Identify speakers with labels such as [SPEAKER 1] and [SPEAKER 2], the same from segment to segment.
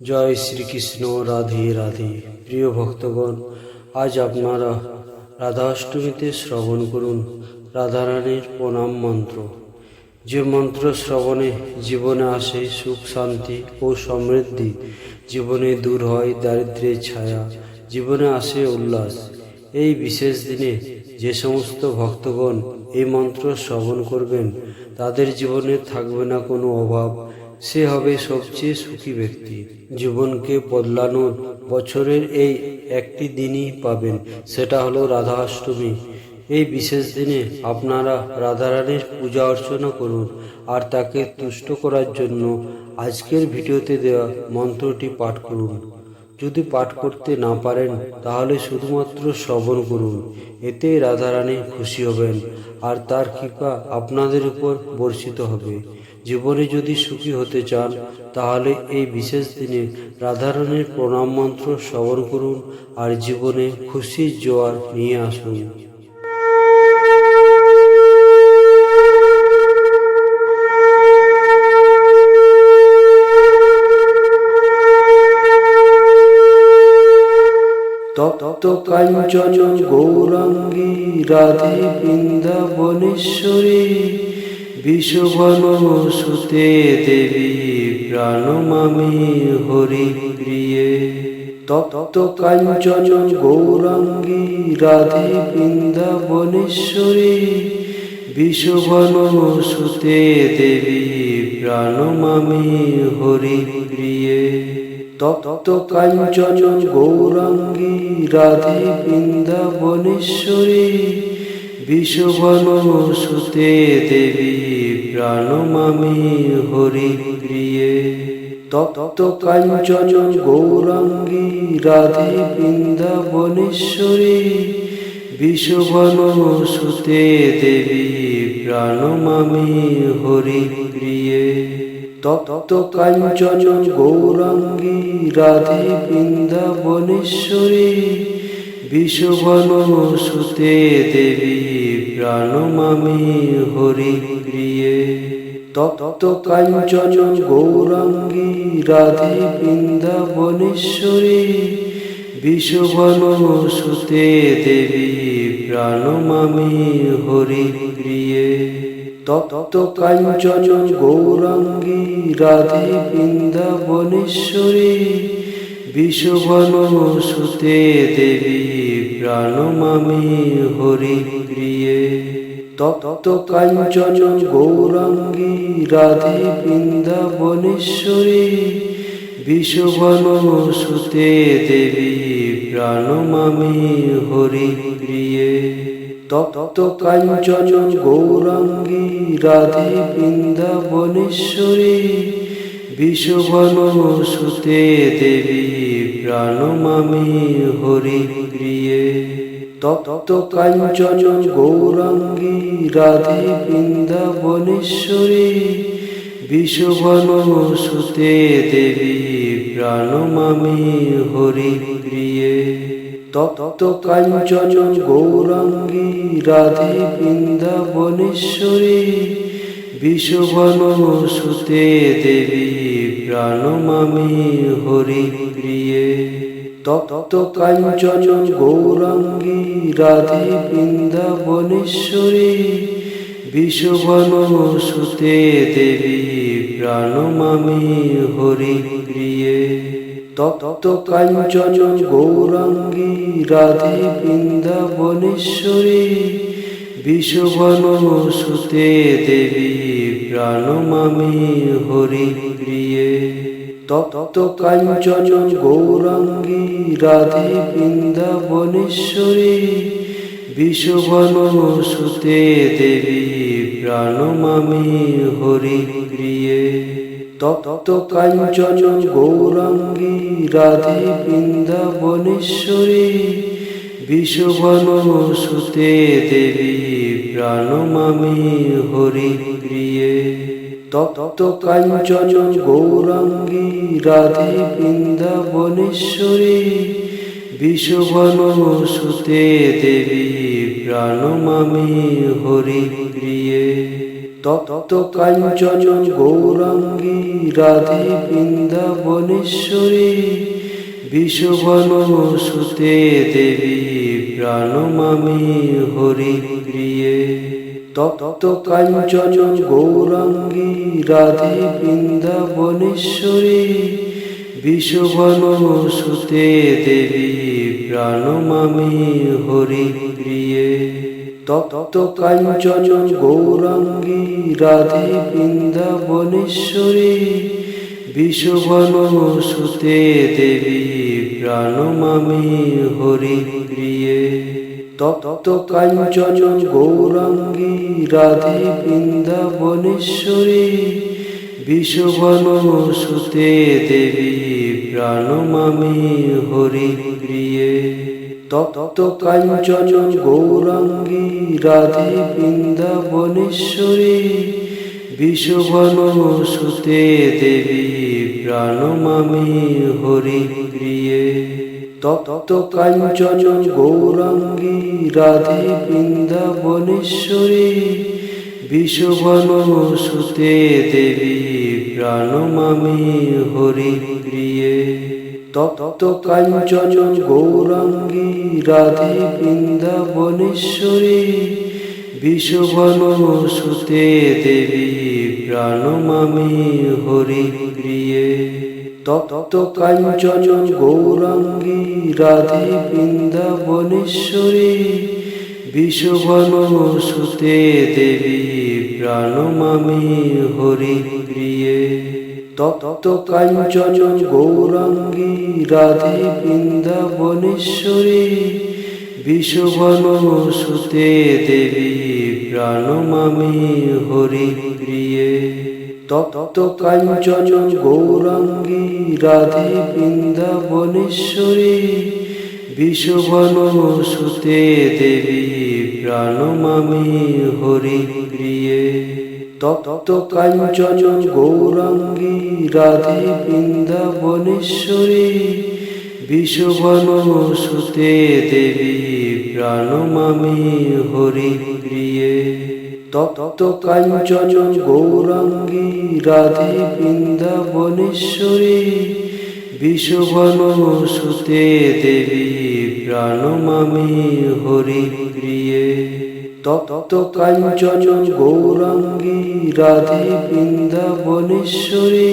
[SPEAKER 1] জয় শ্রীকৃষ্ণ, রাধে রাধে। প্রিয় ভক্তগণ, আজ আপনারা রাধাষ্টমীতে শ্রবণ করুন রাধারানীর প্রণাম মন্ত্র। যে মন্ত্র শ্রবণে জীবনে আসে সুখ, শান্তি ও সমৃদ্ধি, জীবনে দূর হয় দারিদ্র্যের ছায়া, জীবনে আসে উল্লাস। এই বিশেষ দিনে যে সমস্ত ভক্তগণ এই মন্ত্র শ্রবণ করবেন, তাদের জীবনে থাকবে না কোনো অভাব সে হবে সবচেয়ে সুখী ব্যক্তি। জীবনকে বদলানোর বছরের এই একটি দিনই পাবেন, সেটা হলো রাধা অষ্টমী এই বিশেষ দিনে আপনারা রাধারানীর পূজা অর্চনা করুন আর তাকে তুষ্ট করার জন্য আজকের ভিডিওতে দেওয়া মন্ত্রটি পাঠ করুন। যদি পাঠ করতে না পারেন, তাহলে শুধুমাত্র শ্রবণ করুন, এতেই রাধারানী খুশি হবেন আর তার কৃপা আপনাদের উপর বর্ষিত হবে। জীবনে যদি সুখী হতে চান, তাহলে এই বিশেষ দিনে রাধারানীর প্রণাম মন্ত্র শ্রবণ করুন আর জীবনে খুশির জোয়ার নিয়ে আসুন। তপ্ত কাঞ্চন গৌরাঙ্গী রাধে বৃন্দাবনেশ্বরী বিষবন সুতে দেবী প্রাণমামি হরি প্রিয়ে। তপ্ত কাঞ্চন গৌরাঙ্গী রাধে বৃন্দাবনেশ্বরী বিষবন সুতে দেবী প্রাণমামি হরি প্রিয়ে। তপ্ত কাঞ্চন গৌরাঙ্গী রাধে বৃন্দাবনেশ্বরী বিষবন সুতে দেবী প্রাণমামি হরি প্রিয়ে তপ্ত কাঞ্চন গৌরাঙ্গী রাধে বৃন্দাবনেশ্বরী। বিষবন সুতে দেবী প্রাণমামি হরি প্রিয়ে তপ্ত কাঞ্চন গৌরাঙ্গী রাধে বৃন্দাবনেশ্বরী। বিষবন সুতে দেবী প্রাণমামি হরি প্রিয়ে তপ্ত কাঞ্চন গৌরাঙ্গী রাধে বৃন্দাবনেশ্বরী বিষবন সুতে দেবী প্রাণমামি হরি প্রিয়ে তপ্ত কাঞ্চন গৌরাঙ্গী রাধে বৃন্দাবনেশ্বরী বিষবন সুতে দেবী প্রাণমামি হরি প্রিয়ে তপ্ত কাঞ্চন গৌরাঙ্গী রাধে বৃন্দাবনেশ্বরী বিষবন সুতে দেবী প্রাণমামি হরি প্রিয়ে তপ্ত কাঞ্চন গৌরাঙ্গী রাধে বৃন্দাবনেশ্বরী বিষবন সুতে দেবী প্রাণমামি হরি প্রিয়ে তপ্ত কাঞ্চন গৌরাঙ্গী রাধে বৃন্দাবনেশ্বরী। বিষবন সুতে দেবী প্রাণমামি হরি প্রিয়ে তপ্ত কাঞ্চন গৌরাঙ্গী রাধে বৃন্দাবনেশ্বরী। বিষবন সুতে দেবী প্রাণমামি হরি প্রিয়ে তপ্ত কাঞ্চন গৌরাঙ্গী রাধে বৃন্দাবনেশ্বরী বিষবন সুতে দেবী প্রাণমামি হরি প্রিয়ে তপ্ত কাঞ্চন গৌরাঙ্গী রাধে বৃন্দাবনেশ্বরী বিষবন সুতে দেবী প্রাণমামি হরি প্রিয়ে তপ্ত কাঞ্চন গৌরাঙ্গী রাধে বৃন্দাবনেশ্বরী বিষবন সুতে দেবী প্রাণমামি হরি প্রিয়ে তপ্ত কাঞ্চন গৌরাঙ্গী রাধে বৃন্দাবনেশ্বরী বিষবন সুতে দেবী প্রাণমামি হরি প্রিয়ে তপ্ত কাঞ্চন গৌরাঙ্গী রাধে বৃন্দাবনেশ্বরী বিষবন সুতে দেবী প্রাণমামি হরি প্রিয়ে তপ্ত কাঞ্চন গৌরাঙ্গী রাধে বৃন্দাবনেশ্বরী বিশ্ববন সুতে দেবী প্রাণমামি হরি তপ্ত কাঞ্চন গৌরাঙ্গী রাধে বৃন্দাবনেশ্বরী বিশ্ববন সুতে দেবী প্রাণমামি হরি প্রিয়ে তপ্ত কাঞ্চন গৌরাঙ্গী রাধে বৃন্দাবনেশ্বরী বিশ্ববন সুতে দেবী প্রাণমামি হরি প্রিয়ে তপ্ত কাঞ্চন গৌরাঙ্গী রাধে বৃন্দাবনেশ্বরী বিশ্ববন সুতে দেবী প্রাণমামি হরি প্রিয়ে তপ্ত কাঞ্চন গৌরাঙ্গী রাধে বৃন্দাবনেশ্বরী বিশ্ববন সুতে দেবী প্রাণমামি হরি প্রিয়ে তপ্ত কাঞ্চন গৌরাঙ্গী রাধে বৃন্দাবনেশ্বরী বিশ্ববন সুতে দেবী প্রাণমামি হরি প্রিয়ে তপ্ত কাঞ্চন গৌরাঙ্গী রাধে বৃন্দাবনেশ্বরী বিশ্ববন সুতে দেবী প্রাণমামি হরি তপ্ত কাঞ্চন গৌরাঙ্গী রাধে বৃন্দাবনেশ্বরী বিশ্ববন সুতে দেবী প্রাণমামি হরি প্রিয়ে রাধে বৃন্দাবনেশ্বরী সুতে দেবী প্রাণমামি হরি প্রিয়ে তপ্ত কাঞ্চন গৌরাঙ্গী রাধে বৃন্দাবনেশ্বরী বিশ্ববন সুতে দেবী প্রাণমামি হরি প্রিয়ে তপ্ত কাঞ্চন গৌরাঙ্গী রাধে বৃন্দাবনেশ্বরী বিশ্ববন সুতে দেবী প্রাণমামি হরি তপ্ত কাঞ্চন গৌরাঙ্গী রাধে বৃন্দাবনেশ্বরী বিশ্ববন সুতে দেবী প্রাণমামি হরি প্রিয়ে তপ্ত কাঞ্চন গৌরাঙ্গী রাধে বৃন্দাবনেশ্বরী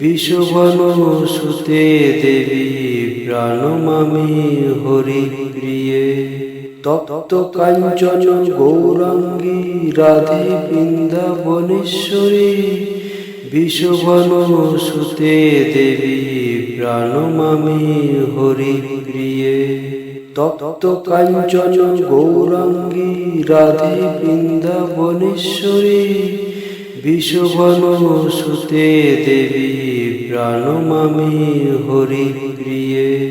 [SPEAKER 1] বিশ্ববন সুতে দেবী প্রাণমামি হরি প্রিয়ে তপ্ত কাঞ্চন গৌরাঙ্গী রাধে বৃন্দাবনেশ্বরী বিশ্ববন সুতে দেবী প্রাণমামি হরি প্রিয়ে তপ্ত কাঞ্চন গৌরাঙ্গী রাধে বৃন্দাবনেশ্বরী বিশ্ববন সুতে দেবী প্রাণমামি হরি প্রিয়ে